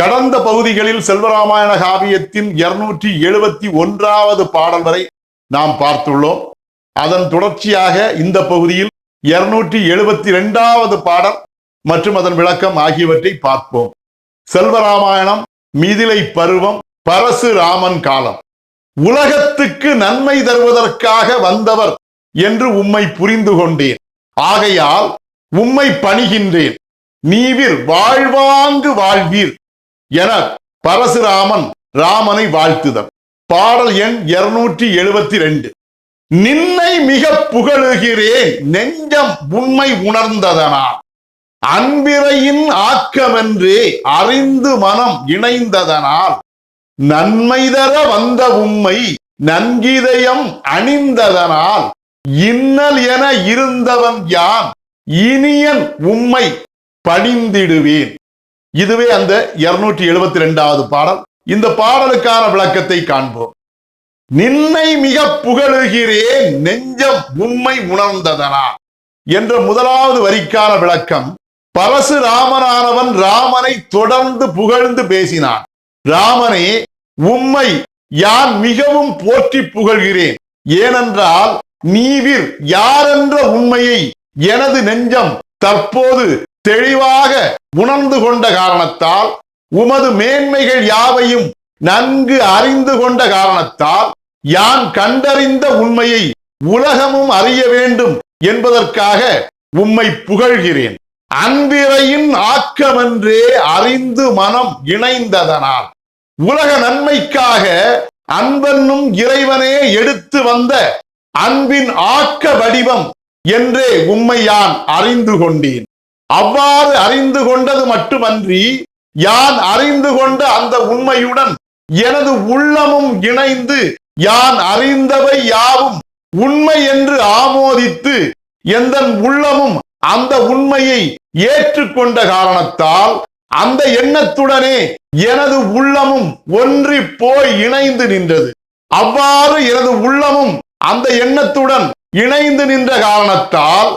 கடந்த பகுதிகளில் செல்வராமாயண காவியத்தின் இருநூற்றி எழுபத்தி ஒன்றாவது பாடல் வரை நாம் பார்த்துள்ளோம். அதன் தொடர்ச்சியாக இந்த பகுதியில் இருநூற்றி எழுபத்தி இரண்டாவது பாடல் மற்றும் அதன் விளக்கம் ஆகியவற்றை பார்ப்போம். செல்வராமாயணம் மிதிலை பருவம் பரசு ராமன் காலம். உலகத்துக்கு நன்மை தருவதற்காக வந்தவர் என்று உம்மை புரிந்து கொண்டேன். ஆகையால் உம்மை பணிகின்றேன். நீவிர் வாழ்வாங்கு வாழ்வீர். என பரசுராமன் ராமனை வாழ்த்துதல். பாடல் எண் இருநூற்றி எழுபத்தி ரெண்டு நின்னை மிக புகழுகிறேன் நெஞ்சம் உண்மை உணர்ந்ததனால். அன்பிரையின் ஆக்கமென்றே அறிந்து மனம் இணைந்ததனால். நன்மை தர வந்த உம்மை நன்கிதயம் அணிந்ததனால். இன்னல் என இருந்தவன் யான் இனியன் உம்மை பணிந்திடுவேன். இதுவே அந்த இருநூற்றி எழுபத்தி ரெண்டாவது பாடல். இந்த பாடலுக்கான விளக்கத்தை காண்போம். நின்னை மிக புகழுகிறேன் நெஞ்சம் உண்மை உணர்ந்ததனா என்ற முதலாவது வரிக்கான விளக்கம் பரசுராமனானவன் ராமனை தொடர்ந்து புகழ்ந்து பேசினான். ராமனே உம்மை யான் மிகவும் போற்றி புகழ்கிறேன். ஏனென்றால் நீவிர் யாரென்ற உண்மையை எனது நெஞ்சம் தற்போது தெளிவாக உணர்ந்து கொண்ட காரணத்தால் உமது மேன்மைகள் யாவையும் நன்கு அறிந்து கொண்ட காரணத்தால் யான் கண்டறிந்த உண்மையை உலகமும் அறிய வேண்டும் என்பதற்காக உம்மை புகழ்கிறேன். அன்பிறையின் ஆக்கமென்றே அறிந்து மனம் இணைந்ததனால். உலக நன்மைக்காக அன்பென்னும் இறைவனே எடுத்து வந்த அன்பின் ஆக்க வடிவம் என்றே உம்மை யான் அறிந்து கொண்டேன். அவ்வாறு அறிந்து கொண்டது மட்டுமன்றி யான் அறிந்து கொண்ட அந்த உண்மையுடன் எனது உள்ளமும் இணைந்து யான் அறிந்தவை யாவும் உண்மை என்று ஆமோதித்து எந்த உள்ளமும் அந்த உண்மையை ஏற்றுக்கொண்ட காரணத்தால் அந்த எண்ணத்துடனே எனது உள்ளமும் ஒன்றி போய் இணைந்து நின்றது. அவ்வாறு எனது உள்ளமும் அந்த எண்ணத்துடன் இணைந்து நின்ற காரணத்தால்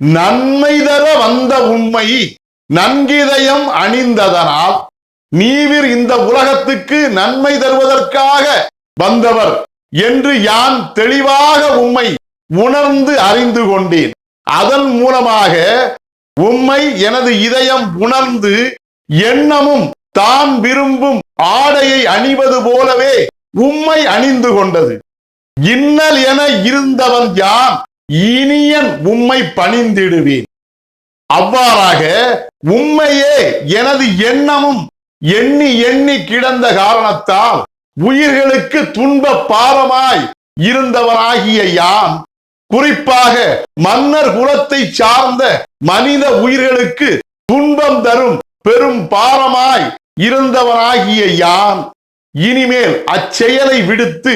நன்மை தர வந்த உண்மை நன்கிதயம் அணிந்ததனால் நீவிர் இந்த உலகத்துக்கு நன்மை தருவதற்காக வந்தவர் என்று யான் தெளிவாக உம்மை உணர்ந்து அறிந்து கொண்டேன். அதன் மூலமாக உம்மை எனது இதயம் உணர்ந்து எண்ணமும் தான் விரும்பும் ஆடையை அணிவது போலவே உம்மை அணிந்து கொண்டது. இன்னல் என இருந்தவன் யான்? இனியன் உம்மை பணிந்திடுவேன். அவ்வாறாக உண்மையே எனது எண்ணமும் எண்ணி எண்ணி கிடந்த காரணத்தால் உயிர்களுக்கு துன்ப பாரமாய் இருந்தவனாகிய யான் குறிப்பாக மன்னர் குலத்தை சார்ந்த மனித உயிர்களுக்கு துன்பம் தரும் பெரும் பாரமாய் இருந்தவனாகிய யான் இனிமேல் அச்செயலை விடுத்து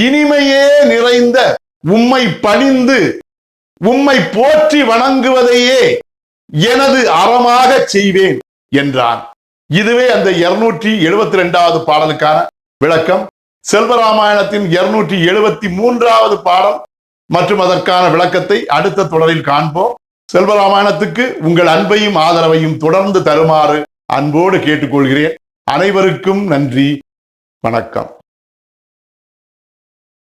இனிமையே நிறைந்த உம்மை பணிந்து உம்மை போற்றி வணங்குவதையே எனது அறமாக செய்வேன் என்றான். இதுவே அந்த இருநூற்றி எழுபத்தி ரெண்டாவது பாடலுக்கான விளக்கம். செல்வராமாயணத்தின் இருநூற்றி எழுபத்தி மூன்றாவது பாடல் மற்றும் அதற்கான விளக்கத்தை அடுத்த தொடரில் காண்போம். செல்வராமாயணத்துக்கு உங்கள் அன்பையும் ஆதரவையும் தொடர்ந்து தருமாறு அன்போடு கேட்டுக்கொள்கிறேன். அனைவருக்கும் நன்றி. வணக்கம்.